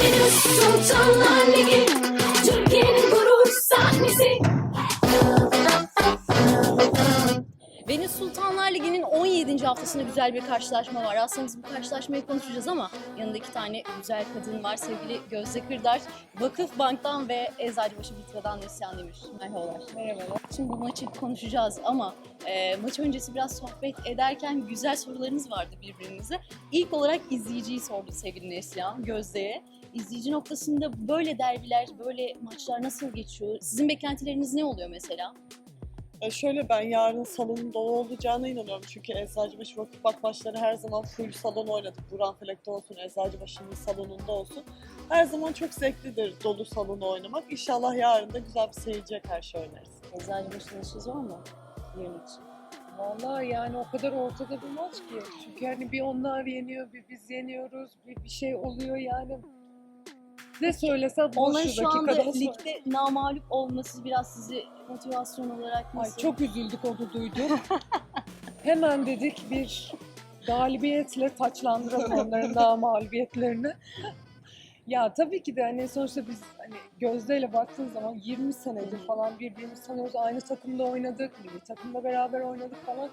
Sultanlar Ligi Ligi'nin 17. haftasında güzel bir karşılaşma var. Aslında biz bu karşılaşmayı konuşacağız ama yanında iki tane güzel kadın var. Sevgili Gözde Kırdar, Vakıf Bank'tan ve Eczacıbaşı Vitra'dan Neslihan Demir. Merhabalar. Merhabalar. Şimdi bu maçı konuşacağız ama e, maç öncesi biraz sohbet ederken güzel sorularınız vardı birbirinize. İlk olarak izleyiciyi sordu sevgili Neslihan, Gözde'ye. İzleyici noktasında böyle derbiler, böyle maçlar nasıl geçiyor? Sizin beklentileriniz ne oluyor mesela? E şöyle ben yarın salonun dolu olacağına inanıyorum. Çünkü Eczacıbaşı Vakıfbank maçları her zaman full salon oynadık. Buran Felek'te olsun, Eczacıbaşı'nın salonunda olsun. Her zaman çok zevklidir dolu salonu oynamak. İnşallah yarın da güzel bir seyirciye karşı oynarız. Eczacıbaşı'nın işi zor mu? Yarın için. Vallahi yani o kadar ortada bir maç ki. Çünkü hani bir onlar yeniyor, bir biz yeniyoruz, bir, bir şey oluyor yani. Ne söylesem boş Onların şu anda ligde namalup olması biraz sizi motivasyon olarak Ay nasıl? çok üzüldük onu duyduk. Hemen dedik bir galibiyetle taçlandıralım onların daha mağlubiyetlerini. ya tabii ki de hani sonuçta biz hani gözdeyle baktığın zaman 20 senedir falan birbirimizi tanıyoruz. Aynı takımda oynadık, milli takımda beraber oynadık falan.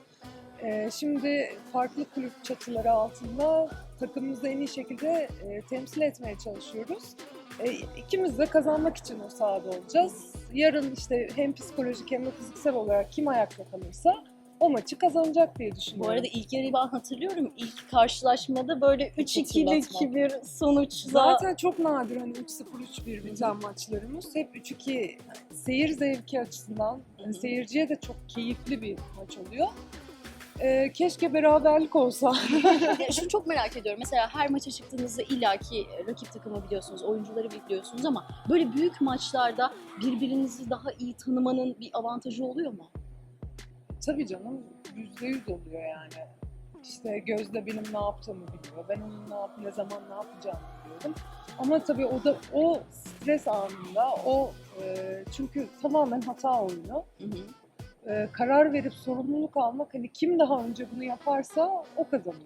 Ee, şimdi farklı kulüp çatıları altında takımımızı en iyi şekilde e, temsil etmeye çalışıyoruz. E, ikimiz de kazanmak için o sahada olacağız. Yarın işte hem psikolojik hem de fiziksel olarak kim ayakta kalırsa o maçı kazanacak diye düşünüyorum. Bu arada ilk yarıyı ben hatırlıyorum. İlk karşılaşmada böyle 3-2'lik hatırlatma. bir sonuç. Zaten çok nadir hani 3-0-3-1 biten maçlarımız. Hep 3-2 yani seyir zevki açısından Hı hı. seyirciye de çok keyifli bir maç oluyor. Ee, keşke beraberlik olsa. Şunu çok merak ediyorum. Mesela her maça çıktığınızda illaki rakip takımı biliyorsunuz, oyuncuları biliyorsunuz ama böyle büyük maçlarda birbirinizi daha iyi tanımanın bir avantajı oluyor mu? Tabii canım %100 oluyor yani. İşte Gözde benim ne yaptığımı biliyor. Ben onun ne yap ne zaman ne yapacağımı biliyorum. Ama tabii o da o stres anında o e, çünkü tamamen hata oyunu. Hı hı. E, karar verip sorumluluk almak hani kim daha önce bunu yaparsa o kazanıyor.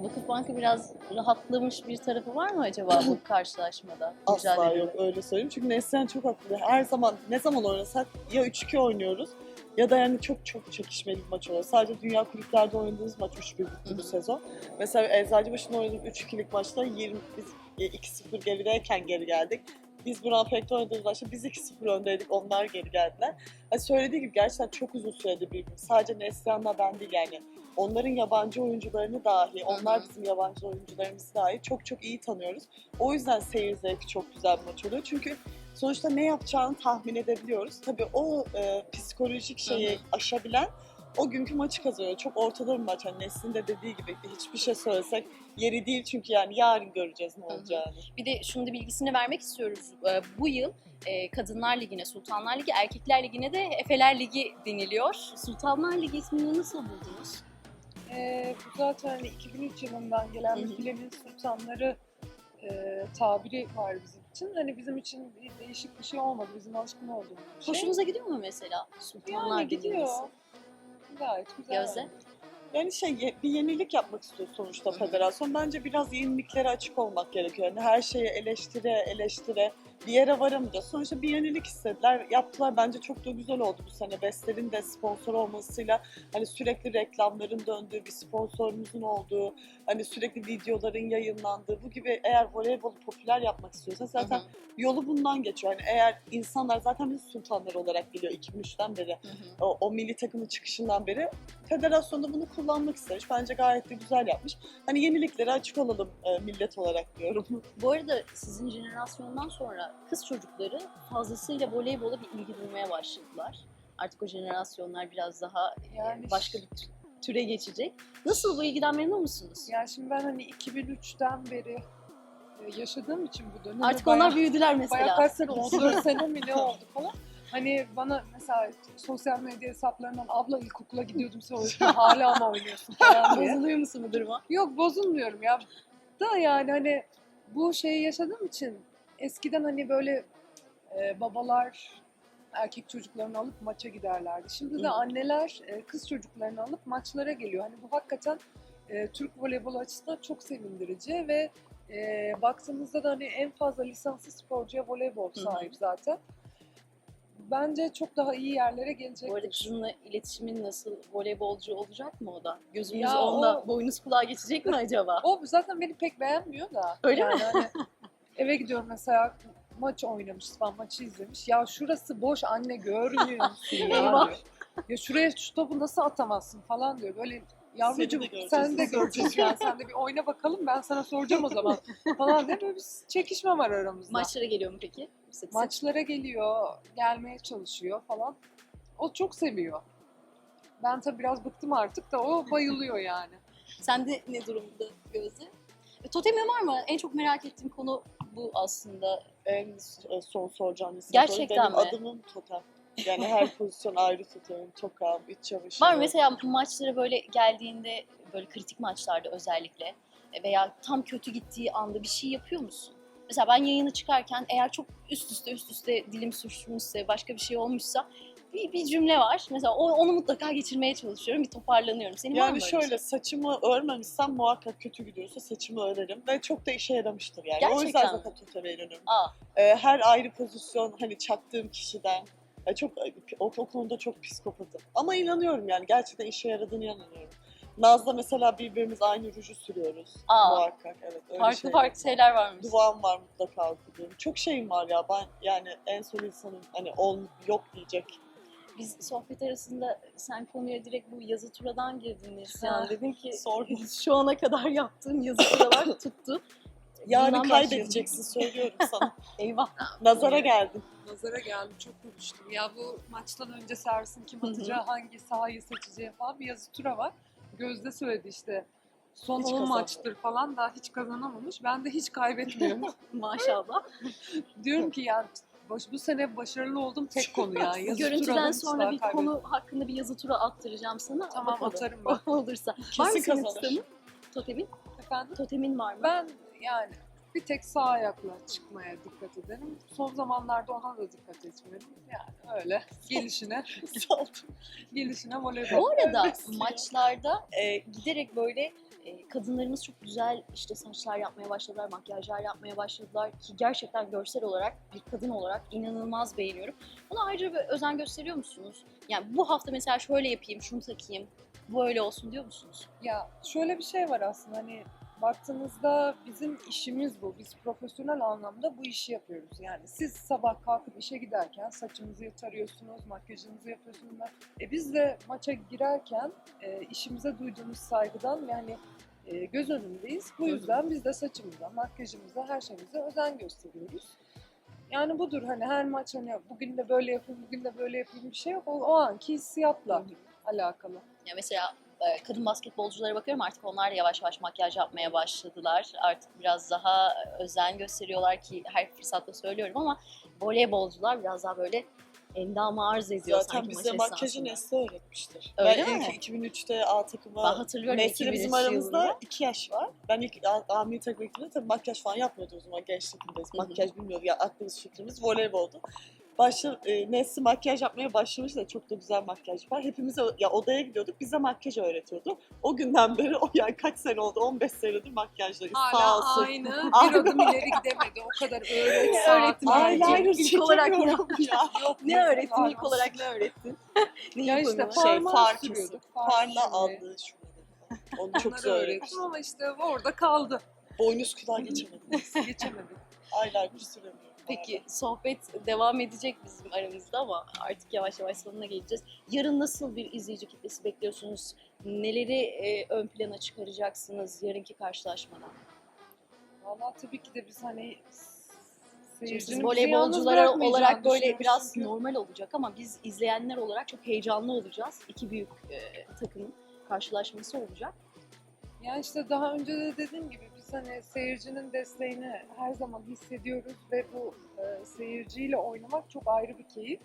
Vakıf Bank'ı biraz rahatlamış bir tarafı var mı acaba bu karşılaşmada? Asla yok öyle söyleyeyim. Çünkü Neslihan çok haklı. Her zaman ne zaman oynasak ya 3-2 oynuyoruz ya da yani çok çok çekişmeli bir maç oluyor. Sadece dünya kulüplerde oynadığımız maç 3-1 bitti bu sezon. Mesela Eczacıbaşı'nda oynadığım 3-2'lik maçta 20, biz e, 2-0 gerideyken geri geldik. Biz Buran Felek'te oynadığımız maçta biz 2-0 öndeydik, onlar geri geldiler. Yani söylediği gibi gerçekten çok uzun süredir birbirimiz. Sadece Neslihan'la ben değil yani. Onların yabancı oyuncularını dahi, onlar bizim yabancı oyuncularımızı dahi çok çok iyi tanıyoruz. O yüzden seyir zevki çok güzel bir maç oluyor. Çünkü sonuçta ne yapacağını tahmin edebiliyoruz. Tabii o e, psikolojik şeyi aşabilen o günkü maçı kazanıyor. Çok ortada bir maç. Hani Nesin de dediği gibi hiçbir şey söylesek yeri değil çünkü yani yarın göreceğiz ne hı. olacağını. Bir de şunu da bilgisini vermek istiyoruz. Ee, Bu yıl e, Kadınlar Ligi'ne, Sultanlar Ligi, Erkekler Ligi'ne de Efeler Ligi deniliyor. Sultanlar Ligi ismini nasıl buldunuz? E, bu zaten hani 2003 yılından gelen bir filenin sultanları e, tabiri var bizim için. Hani bizim için bir değişik bir şey olmadı. Bizim alışkın olduğumuz bir şey. Hoşunuza gidiyor mu mesela Sultanlar yani Ligi gidiyor. denilmesi? Gayet güzel. Gözde? Yani şey bir yenilik yapmak istiyor sonuçta federasyon. Bence biraz yeniliklere açık olmak gerekiyor. Yani her şeye eleştire eleştire bir yere varamayacağız. Sonuçta bir yenilik istediler, yaptılar. Bence çok da güzel oldu bu sene. Bestlerin de sponsor olmasıyla hani sürekli reklamların döndüğü, bir sponsorumuzun olduğu, hani sürekli videoların yayınlandığı bu gibi eğer voleybolu popüler yapmak istiyorsa zaten Hı hı, yolu bundan geçiyor. Yani eğer insanlar zaten biz sultanlar olarak biliyor 2003'ten beri hı hı. o, o milli takımın çıkışından beri federasyon da bunu kullanmak istemiş. Bence gayet de güzel yapmış. Hani yeniliklere açık olalım e, millet olarak diyorum. Bu arada sizin jenerasyondan sonra kız çocukları fazlasıyla voleybola bir ilgi duymaya başladılar. Artık o jenerasyonlar biraz daha e, Yani başka bir tü- türe geçecek. Nasıl bu ilgiden memnun musunuz? Yani şimdi ben hani 2003'ten beri e, yaşadığım için bu dönemi Artık bayağı- onlar büyüdüler Bayağı mesela. kaç sene oldu? 4 sene mi ne oldu falan. Hani bana mesela sosyal medya hesaplarından abla ilkokula gidiyordum sen oynuyorsun hala mı oynuyorsun falan diye. Bozuluyor musun bu duruma? Yok bozulmuyorum ya. Da yani hani bu şeyi yaşadığım için eskiden hani böyle e, babalar erkek çocuklarını alıp maça giderlerdi. Şimdi de anneler e, kız çocuklarını alıp maçlara geliyor. Hani bu hakikaten e, Türk voleybolu açısından çok sevindirici ve e, baktığımızda da hani en fazla lisanslı sporcuya voleybol sahip zaten. Bence çok daha iyi yerlere gelecektir. Bu arada kızınla iletişimin nasıl? Voleybolcu olacak mı o da? Gözünüz Ya onda. o- Boynuz kulağa geçecek mi acaba? O zaten beni pek beğenmiyor da. Öyle yani Hani eve gidiyorum mesela maç oynamış falan maçı izlemiş. Ya şurası boş anne görmüyor musun ya. Ya şuraya şu topu nasıl atamazsın falan diyor. Böyle yavrucuğum de sen de biz göreceğiz yani sen de bir oyna bakalım ben sana soracağım o zaman falan diye böyle bir çekişme var aramızda. Maçlara geliyor mu peki? Sık sık. Maçlara geliyor, gelmeye çalışıyor falan. O çok seviyor. Ben tabii biraz bıktım artık da o bayılıyor yani. Sende ne durumda Gözde? E, Totemi var mı? En çok merak ettiğim konu bu aslında. En e, son soracağım isim. Gerçekten Benim mi? adımım totem. Yani her pozisyon ayrı tutuyorum. Tokam, iç çamaşırı. Var mı mesela maçlara böyle geldiğinde böyle kritik maçlarda özellikle e, veya tam kötü gittiği anda bir şey yapıyor musun? Mesela ben yayını çıkarken eğer çok üst üste üst üste dilim sürçmüşse başka bir şey olmuşsa bir, bir cümle var. Mesela o, onu mutlaka geçirmeye çalışıyorum. Bir toparlanıyorum. Senin var mı Yani öyle bir şöyle şey? saçımı örmemişsem muhakkak kötü gidiyorsa saçımı örerim ve çok da işe yaramıştır yani. o yüzden Gerçekten zaten inanıyorum. Aa, Ee, her ayrı pozisyon hani çaktığım kişiden e, çok o, o konuda çok psikopatım. Ama inanıyorum yani gerçekten işe yaradığını inanıyorum. Naz'la mesela birbirimiz aynı ruju sürüyoruz. Aa. Muhakkak evet. Öyle farklı şeyler farklı şeyler varmış. Duvağım var mutlaka okuduğum. Çok şeyim var ya ben yani en son insanım hani ol, yok diyecek. Biz sohbet arasında sen konuya direkt bu yazı turadan girdin Neslihan. Ha, Dedin ki sor. şu ana kadar yaptığım yazı turalar tuttu. Yani Bundan kaybedeceksin söylüyorum sana. Eyvah. Nazara geldin. Nazara geldim çok konuştum. Ya bu maçtan önce servisin kim atacağı, hangi sahayı seçeceği falan bir yazı tura var. Gözde söyledi işte son Hiç 10 kazanmadı. maçtır falan daha hiç kazanamamış. Ben de hiç kaybetmiyorum. Maşallah. Diyorum ki ya baş, bu sene başarılı oldum tek konu ya. Yazı Görüntüden sonra bir kaybetmedim. konu hakkında bir yazı tura attıracağım sana. Tamam, Bakalım. atarım ben. Olursa. var mı Kesin senin kazanır. Totemin? Efendim? Totemin var mı? Ben yani bir tek sağ ayakla çıkmaya dikkat ederim. Son zamanlarda ona da dikkat etmiyorum. Yani öyle gelişine, gelişine voleybol. Bu arada maçlarda e, giderek böyle e, kadınlarımız çok güzel işte saçlar yapmaya başladılar, makyajlar yapmaya başladılar ki gerçekten görsel olarak bir kadın olarak inanılmaz beğeniyorum. Buna ayrıca bir özen gösteriyor musunuz? Yani bu hafta mesela şöyle yapayım, şunu takayım, bu öyle olsun diyor musunuz? Ya şöyle bir şey var aslında hani baktığınızda bizim işimiz bu. Biz profesyonel anlamda bu işi yapıyoruz. Yani siz sabah kalkıp işe giderken saçınızı tarıyorsunuz, makyajınızı yapıyorsunuz. E biz de maça girerken e, işimize duyduğumuz saygıdan yani e, göz önündeyiz. Bu yüzden biz de saçımıza, makyajımıza, her şeyimize özen gösteriyoruz. Yani budur hani her maç hani bugün de böyle yapayım, bugün de böyle yapayım bir şey yok. O, o anki hissiyatla alakalı. Ya mesela e, kadın basketbolculara bakıyorum artık onlar da yavaş yavaş makyaj yapmaya başladılar. Artık biraz daha özen gösteriyorlar ki her fırsatta söylüyorum ama voleybolcular biraz daha böyle endamı arz ediyor Zaten sanki bize makyajı. Nesli öğretmiştir. Öyle ben mi? ilk 2003'te A takıma Nesli 2003 bizim aramızda yılında. 2 yaş var. Ben ilk A- Amiri takımdakinde tabii makyaj falan yapmıyordu o zaman hı. Makyaj bilmiyordu ya aklımız fikrimiz voleyboldu. Başla, e, Nesli makyaj yapmaya başlamış da çok da güzel makyaj yapar. Hepimiz ya odaya gidiyorduk bize makyaj öğretiyordu. O günden beri o yani kaç sene oldu 15 senedir sağ Hala olsun. aynı. Bir Aynı. adım ileri gidemedi. O kadar öğret. Ne. Aynen. Eyeliner İlk olarak ne çekemiyorum ya. Yok, Ne öğrettin ilk olarak ne öğrettin? Ya işte? Şey far far Farla aldığı şurada. Onu çok güzel öğrettim ama işte orada kaldı. Boynuz kulağa geçemedim. Geçemedik. Eyeliner süremiyorum. Peki sohbet devam edecek bizim aramızda ama artık yavaş yavaş sonuna geleceğiz. Yarın nasıl bir izleyici kitlesi bekliyorsunuz? Neleri e, ön plana çıkaracaksınız yarınki karşılaşmada? Vallahi tabii ki de biz hani Şimdi siz voleybolcular olarak böyle biraz çünkü. normal olacak ama biz izleyenler olarak çok heyecanlı olacağız. İki büyük e, takımın karşılaşması olacak. Ya işte daha önce de dediğim gibi hani seyircinin desteğini her zaman hissediyoruz ve bu e, seyirciyle oynamak çok ayrı bir keyif.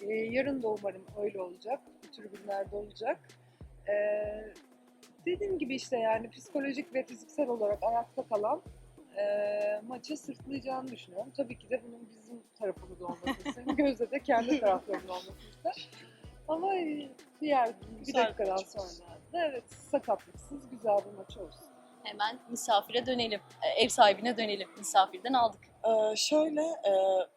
E, yarın da umarım öyle olacak. Tribünlerde olacak. E, dediğim gibi işte yani psikolojik ve fiziksel olarak ayakta kalan e, maçı sırtlayacağını düşünüyorum. Tabii ki de bunun bizim tarafımız olması isterim. Gözde de kendi taraflarında olması ister. Ama e, diğer bir dakikadan sonra da evet sakatlıksız güzel bir maç olsun. Hemen misafire dönelim. Ee, Ev sahibine dönelim. Misafirden aldık. Ee, şöyle, e,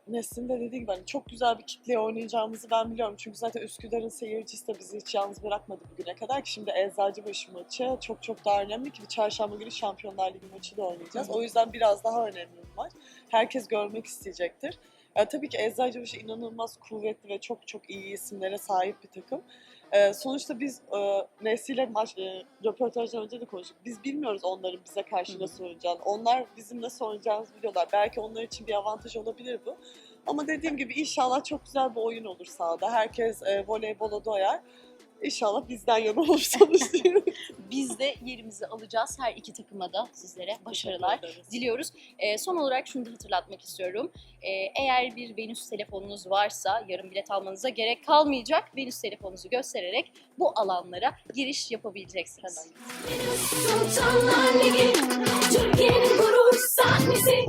Nesrin de dediği gibi hani çok güzel bir kitleye oynayacağımızı ben biliyorum. Çünkü zaten Üsküdar'ın seyircisi de bizi hiç yalnız bırakmadı bugüne kadar ki şimdi Eczacıbaşı maçı çok çok daha önemli ki çarşamba günü Şampiyonlar Ligi maçı da oynayacağız. O yüzden biraz daha önemli bir maç. Herkes görmek isteyecektir. Ya, tabii ki Eczacıbaşı inanılmaz kuvvetli ve çok çok iyi isimlere sahip bir takım. Ee, sonuçta biz e, Nesli'yle maç, e, röportajdan önce de konuştuk. Biz bilmiyoruz onların bize karşı nasıl oynayacağını. Onlar bizim nasıl oynayacağımızı biliyorlar. Belki onlar için bir avantaj olabilir bu. Ama dediğim gibi inşallah çok güzel bir oyun olur sahada. Herkes e, voleybola doyar. İnşallah bizden yana olur sonuç diyorum. Biz de yerimizi alacağız. Her iki takıma da sizlere başarılar diliyoruz. Ee, son olarak şunu da hatırlatmak istiyorum. Ee, eğer bir Venüs telefonunuz varsa yarım bilet almanıza gerek kalmayacak. Venüs telefonunuzu göstererek bu alanlara giriş yapabileceksiniz. Hemen. Sultanlar Ligi Türkiye'nin gurur sahnesi